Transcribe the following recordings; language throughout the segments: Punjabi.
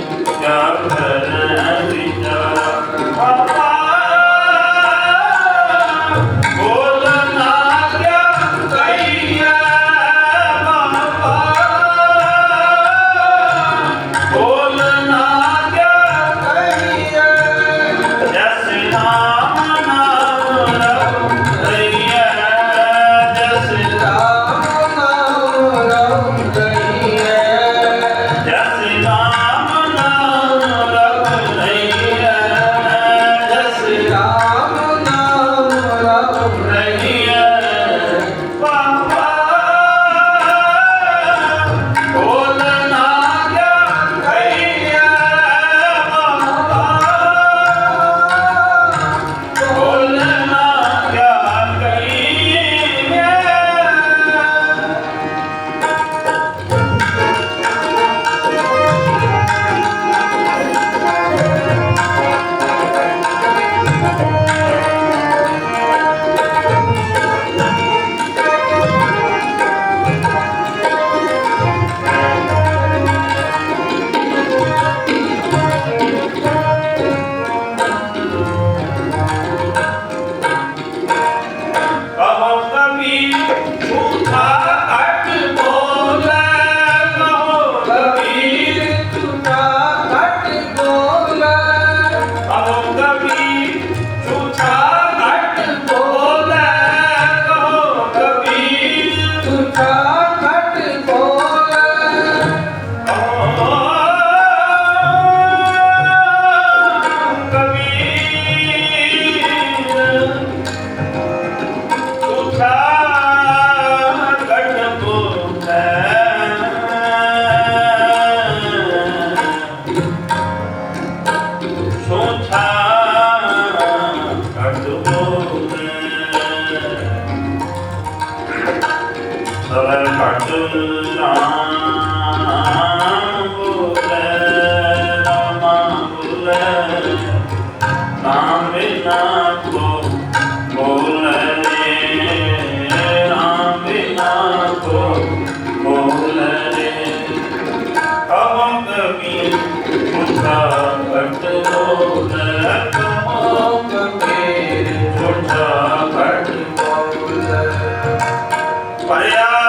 Thank you. Maria.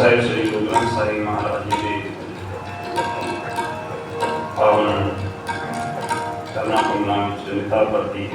ਸਾਹਿਬ ਸ੍ਰੀ ਗੁਰੂ ਗ੍ਰੰਥ ਸਾਹਿਬ ਮਹਾਰਾਜ ਜੀ ਦੇ ਪਾਵਨ ਕਰਨਾ ਕੁਮਨਾ ਵਿੱਚ ਨਿਤਾ ਪ੍ਰਤੀ